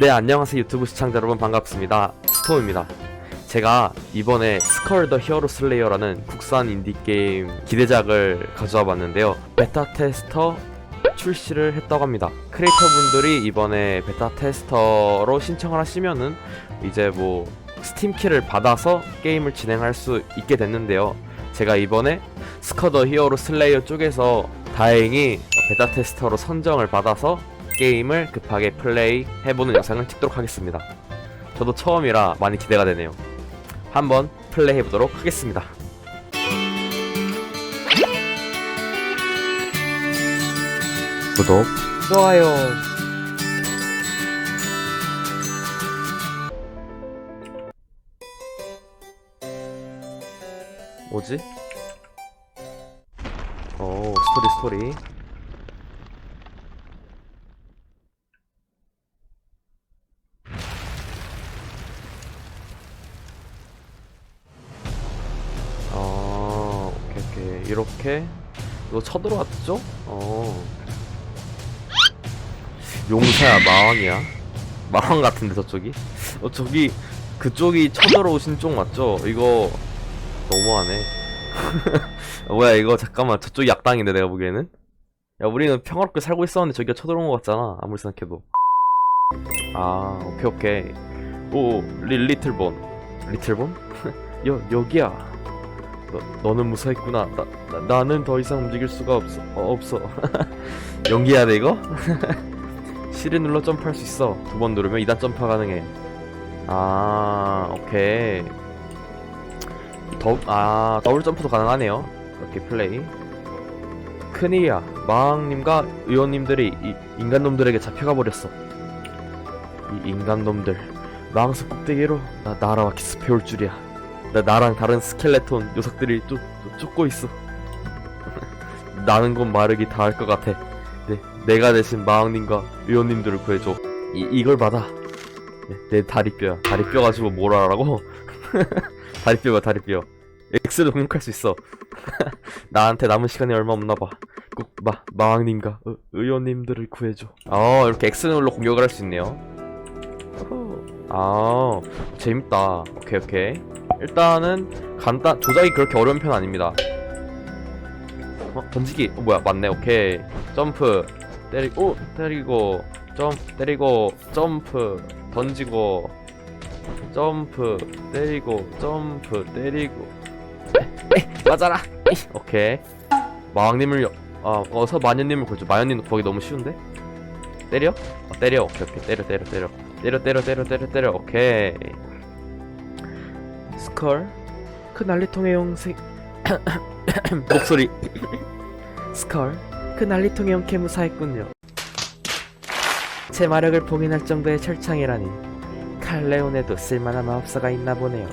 네 안녕하세요 유튜브 시청자 여러분. 반갑습니다. 스톰입니다. 제가 이번에 스컬 더 히어로 슬레이어라는 국산 인디게임 기대작을 가져와 봤는데요. 베타 테스터 출시를 했다고 합니다. 크리에이터 분들이 이번에 베타 테스터로 신청을 하시면은 이제 뭐 스팀키를 받아서 게임을 진행할 수 있게 됐는데요. 제가 이번에 스컬 더 히어로 슬레이어 쪽에서 다행히 베타 테스터로 선정을 받아서 게임을 급하게 플레이 해보는 영상을 찍도록 하겠습니다. 저도 처음이라 많이 기대가 되네요. 한번 플레이 해보도록 하겠습니다. 구독, 좋아요. 뭐지? 오, 스토리 스토리. 이렇게. 이거 쳐들어왔죠? 어. 용사야, 마왕이야? 마왕 같은데, 저쪽이? 어, 저기, 그쪽이 쳐들어오신 쪽 맞죠? 이거, 너무하네. 아, 뭐야, 이거, 잠깐만. 저쪽이 약당인데, 내가 보기에는? 야, 우리는 평화롭게 살고 있었는데, 저기가 쳐들어온 것 같잖아. 아무리 생각해도. 아, 오케이, 오케이. 오, 리, 리틀본. 리틀본? 여, 여기야. 너, 너는 무사했구나. 나, 나, 나 는 더 이상 움직일 수가 없어. 어, 없어. 연기해야 돼, 이거? C를 눌러 점프할 수 있어. 두 번 누르면 2단 점프가 가능해. 아, 오케이. 더, 아, 더블 점프도 가능하네요. 이렇게 플레이. 큰일이야. 마왕님과 의원님들이 이 인간놈들에게 잡혀가 버렸어. 이 인간놈들. 마왕석 꼭대기로 나 날아와 기습해올 줄이야. 나 나랑 다른 스켈레톤 녀석들이 쫓, 쫓- 쫓고 있어. 나는 곧 마르기 다 할 것 같아. 네, 내가 대신 마왕님과 의원님들을 구해줘. 이, 이걸 받아. 네, 내 다리뼈야. 다리뼈 가지고 뭘 하라고? 다리뼈가 다리뼈. X를 공격할 수 있어. 나한테 남은 시간이 얼마 없나 봐. 꼭 마, 마왕님과 의, 의원님들을 구해줘. 어, 이렇게 X 눌러 공격을 할 수 있네요. 아, 재밌다. 오케이, 오케이. 일단은 간단 조작이 그렇게 어려운 편 아닙니다. 어 던지기. 어, 뭐야 맞네. 오케이. 점프. 때리고 때리고 점 때리고 점프. 던지고 점프 때리고 점프 때리고. 맞아라. 오케이. 마왕님을 여- 아 어서 마녀님을 구해줘. 마녀님 거기 너무 쉬운데? 때려? 어, 때려. 오케이 오케이. 때려 때려 때려 때려 때려 때려 때려 때려. 오케이. 스컬. 그 난리통의 용색 목소리. 스컬. 그 난리통의 용케 무사했군요. 제 마력을 봉인할 정도의 철창이라니. 칼레온에도 쓸만한 마법사가 있나 보네요.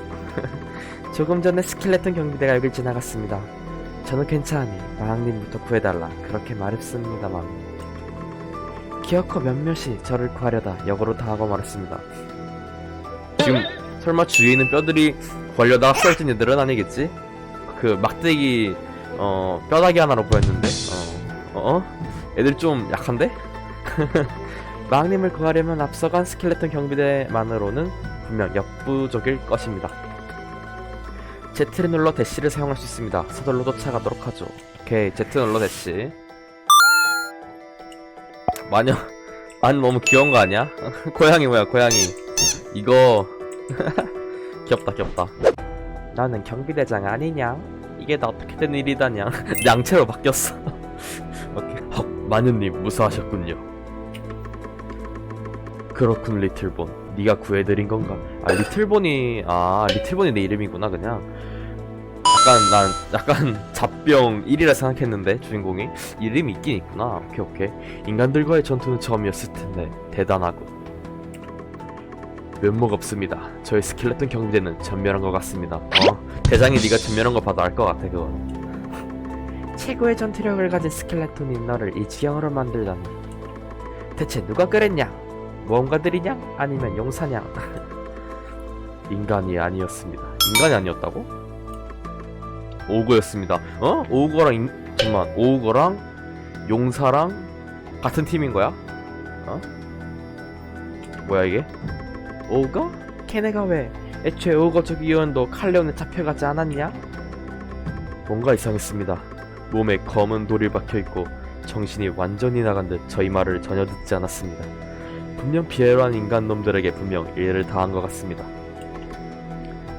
조금 전에 스켈레톤 경비대가 여길 지나갔습니다. 저는 괜찮으니 마왕님부터 구해달라. 그렇게 말했습니다만 기어코 몇몇이 저를 구하려다 역으로 당하고 말았습니다 지금 설마 주위에 있는 뼈들이 걸려다 쓰러진 애들은 아니겠지? 그 막대기 어 뼈다귀 하나로 보였는데 어 어? 애들 좀 약한데? 마왕님을 구하려면 앞서간 스켈레톤 경비대만으로는 분명 역부족일 것입니다. Z를 눌러 대시를 사용할 수 있습니다. 서둘러 쫓아가도록 하죠. 오케이 Z 눌러 대시. 마녀 마녀 너무 귀여운 거 아니야? 고양이 뭐야 고양이 이거 귀엽다 귀엽다 나는 경비대장 아니냐? 이게 다 어떻게 된 일이다냐? 양채로 바뀌었어. 오케이. 헉, 마녀님 무사하셨군요. 그렇군 리틀본. 네가 구해드린 건가? 아 리틀본이 아 리틀본이 내 이름이구나 그냥. 약간 난 약간 잡병 1이라 생각했는데 주인공이 이름이 있긴 있구나. 오케이 오케이. 인간들과의 전투는 처음이었을 텐데 대단하고. 면목 없습니다. 저희 스켈레톤 경비대는 전멸한 것 같습니다. 어, 대장이 네가 전멸한 거 봐도 알 것 같아 그거. 최고의 전투력을 가진 스켈레톤이 너를 이 지경으로 만들다니. 대체 누가 그랬냐? 모험가들이냐? 아니면 용사냐? 인간이 아니었습니다. 인간이 아니었다고? 오우거였습니다. 어? 오우거랑 인... 잠깐만 오우거랑 용사랑 같은 팀인 거야? 어? 뭐야 이게? 오거? 걔네가 왜? 애초에 오거 저기 요원도 칼레온에 잡혀가지 않았냐? 뭔가 이상했습니다. 몸에 검은 돌이 박혀있고 정신이 완전히 나간 듯 저희 말을 전혀 듣지 않았습니다. 분명 비열한 인간 놈들에게 분명 일을 다한 것 같습니다.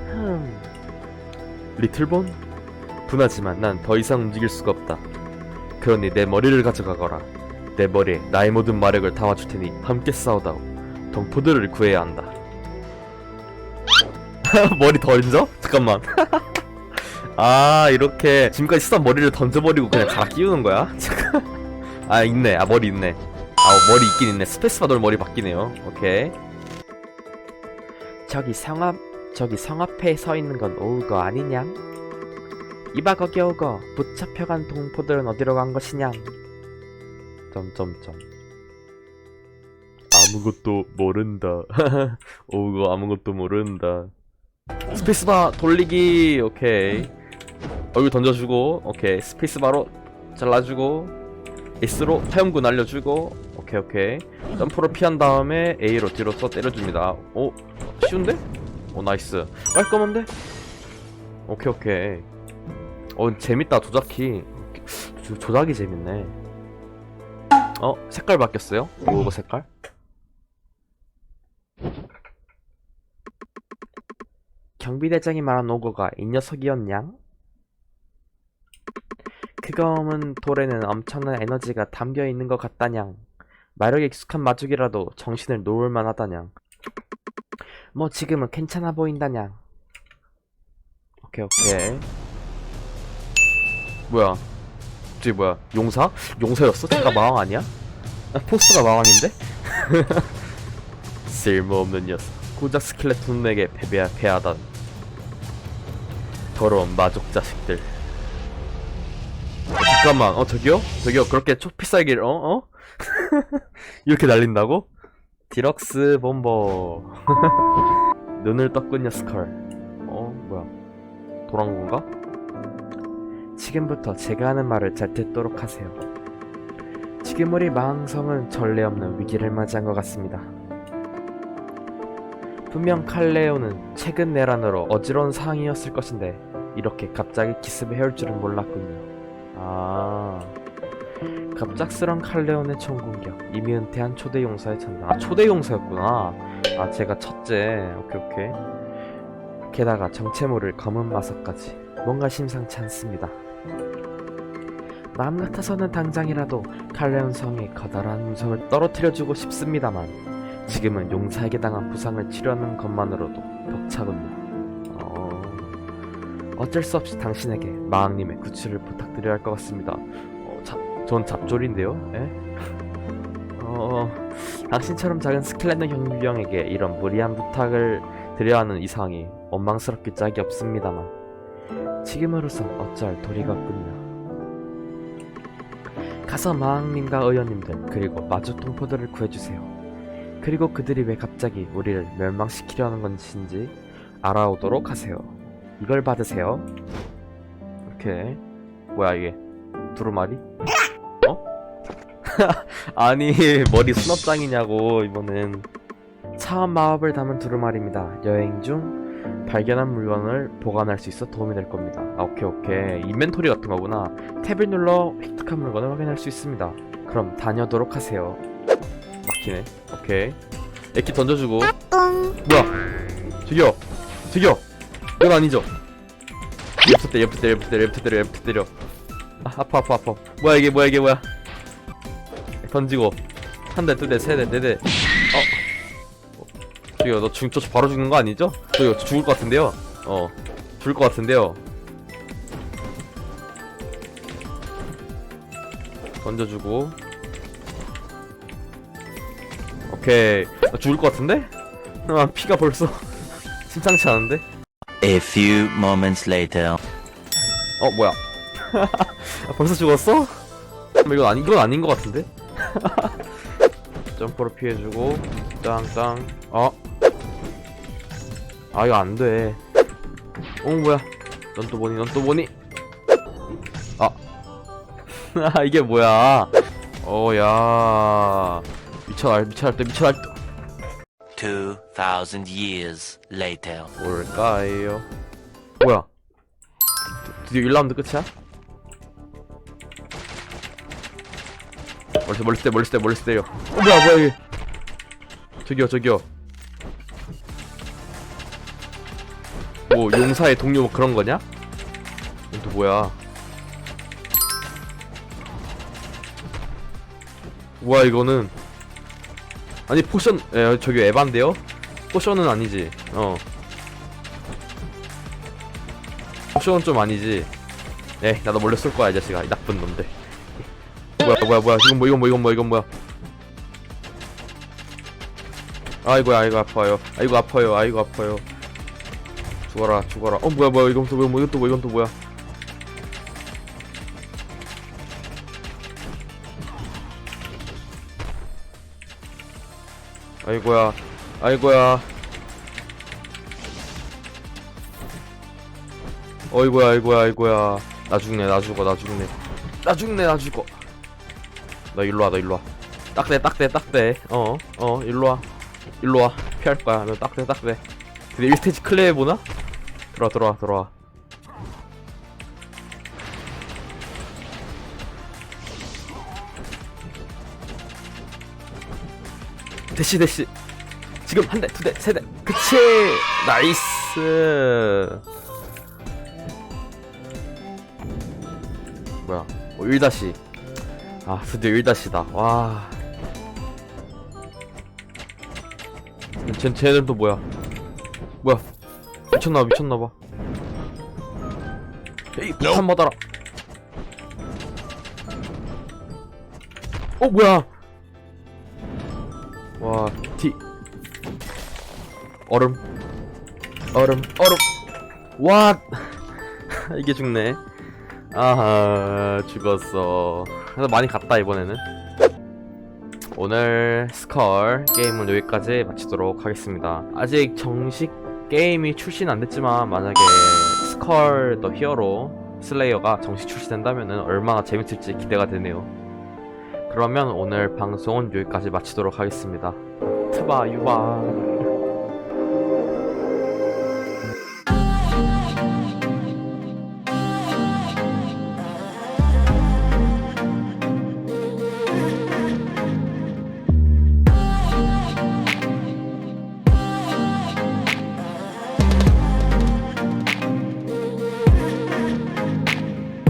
흠... 리틀본? 분하지만 난 더 이상 움직일 수가 없다. 그러니 내 머리를 가져가거라. 내 머리에 나의 모든 마력을 담아줄 테니 함께 싸우다오. 동포들을 구해야 한다. 머리 던져? 잠깐만. 아 이렇게 지금까지 쓰던 머리를 던져버리고 그냥 갈아 끼우는 거야? 아 있네. 아 머리 있네. 아 머리 있긴 있네. 스페이스바 돌 머리 바뀌네요. 오케이. 저기 성 앞 저기 성 앞에 서 있는 건 오우거 아니냐? 이봐 거기 오거 붙잡혀간 동포들은 어디로 간 것이냐? 점점점. 아무것도 모른다. 오우거 아무것도 모른다. 스페이스바 돌리기 오케이. 얼굴 던져주고 오케이 스페이스바로 잘라주고 S로 화염구 날려주고 오케이 오케이 점프로 피한 다음에 A로 뒤로 써 때려줍니다 오 쉬운데? 오 나이스 깔끔한데? 오케이 오케이 어 재밌다 조작키 조, 조작이 재밌네 어 색깔 바뀌었어요? 이거 색깔? 경비대장이 말한 오거가 이 녀석이었냥? 그 검은 돌에는 엄청난 에너지가 담겨 있는 것 같다냥. 마력에 익숙한 마족이라도 정신을 놓을 만 하다냥. 뭐 지금은 괜찮아 보인다냥. 오케이 오케이. 뭐야? 저기 뭐야? 용사? 용사였어? 제가 마왕 아니야? 아, 포스가 마왕인데? 쓸모없는 녀석. 고작 스켈레톤에게 패배하, 패하단. 더러운 마족 자식들. 어, 잠깐만, 어, 저기요? 저기요, 그렇게 초피살기를, 어, 어? 이렇게 날린다고? 디럭스 본버. 눈을 떴군요, 스컬. 어, 뭐야. 건가? 지금부터 제가 하는 말을 잘 듣도록 하세요. 지금 우리 마왕성은 전례 없는 위기를 맞이한 것 같습니다. 분명 칼레오는 최근 내란으로 어지러운 상황이었을 것인데 이렇게 갑자기 기습을 해올 줄은 몰랐군요. 아 갑작스런 칼레온의 총공격 이미 은퇴한 초대 용사의 찬다 아 초대 용사였구나 아 제가 첫째 오케이 오케이 게다가 정체모를 검은 마석까지 뭔가 심상치 않습니다 마음 같아서는 당장이라도 칼레온 성에 커다란 운석을 떨어뜨려주고 싶습니다만 지금은 용사에게 당한 부상을 치료하는 것만으로도 벅차군요 어... 어쩔 수 없이 당신에게 마왕님의 구출을 부탁드려야 할 것 같습니다. 어, 잡, 전 잡졸인데요? 예? 어, 당신처럼 작은 스켈레톤 경비병에게 이런 무리한 부탁을 드려야 하는 이상이 원망스럽기 짝이 없습니다만 지금으로선 어쩔 도리가 없군요. 가서 마왕님과 의원님들 그리고 마주 동포들을 구해주세요. 그리고 그들이 왜 갑자기 우리를 멸망시키려는 것인지 알아오도록 하세요. 이걸 받으세요. 오케이. 뭐야 이게? 두루마리? 어? 아니 머리 수납장이냐고 이번엔 차원 마법을 담은 두루마리입니다. 여행 중 발견한 물건을 보관할 수 있어 도움이 될 겁니다. 아 오케이 오케이 인벤토리 같은 거구나. 탭을 눌러 획득한 물건을 확인할 수 있습니다. 그럼 다녀도록 하세요. 막히네. 오케이. 에키 던져주고. 뭐야? 저기요. 저기요. 이건 아니죠? 옆에 때려, 옆에 때려, 옆에 때려, 옆에 때려, 옆에 때려. 아, 아파, 아파, 아파. 뭐야 이게, 뭐야 이게, 뭐야? 던지고 한 대, 두 대, 세 대, 네 대. 어. 저기요, 너 죽, 저 바로 죽는 거 아니죠? 저기요, 저 죽을 것 같은데요? 어, 죽을 것 같은데요? 던져주고. 오케이. 나 죽을 것 같은데? 아, 피가 벌써 심상치 않은데? A few moments later. 어 뭐야 아, 벌써 죽었어? 이건 아니 이건 아닌 것 같은데? 점프로 피해주고 짱짱 어? 아 이거 안돼 어 뭐야 넌 또 뭐니 넌 또 뭐니 아 아, 이게 뭐야 어야 미쳐날 미쳐날 때 미쳐날 때 2,000 years later. 뭘까요? 뭐야? 드- 드디어 1라운드 끝이야? 멀리 멀리 때 멀리 때 멀리 때려. 어 뭐야 뭐야 이게? 저기요 저기요. 뭐 용사의 동료 뭐 그런 거냐? 이건 또 뭐야? 뭐야 이거는? 아니 포션 에 저기 에반데요? 포션은 아니지. 어. 포션은 좀 아니지. 에 나도 몰래 쏠 거야 이 자식아 이 나쁜 놈들. 뭐야 뭐야 뭐야 이건 뭐 이건 뭐 이건 뭐 이건 뭐야? 아이고야 아이고 아파요. 아이고 아파요. 아이고 아파요. 죽어라 죽어라. 어 뭐야 뭐야 이건 또 뭐야 뭐 이건 또뭐 이건 또 뭐야? 아이고야 아이고야. 어이고야 아이고야 아이고야. 나 죽네 나 죽어 나 죽네. 나 죽네 나 죽어. 너 일로와 너 일로와. 딱대 딱대 딱대. 어어 일로와. 일로와. 피할 거야. 너 딱대 딱대. 근데 1스테이지 클레 해보나? 들어와 들어와 들어와 대시 대시 지금 한 대, 두 대, 세 대. 그치! 나이스! 뭐야? 어, 1다시. 아, 드디어 1다시다. 와. 쟤, 또 뭐야? 뭐야? 미쳤나봐, 미쳤나 봐. 에이, 폭탄 받아라. 어, 뭐야? 와, 디, 얼음. 얼음 얼음. 와 이게 죽네. 아하 죽었어. 그래서 많이 갔다 이번에는. 오늘 스컬 게임은 여기까지 마치도록 하겠습니다. 아직 정식 게임이 출시는 안 됐지만 만약에 스컬 더 히어로 슬레이어가 정식 출시된다면 얼마나 재밌을지 기대가 되네요. 그러면 오늘 방송은 여기까지 마치도록 하겠습니다. 트바 유바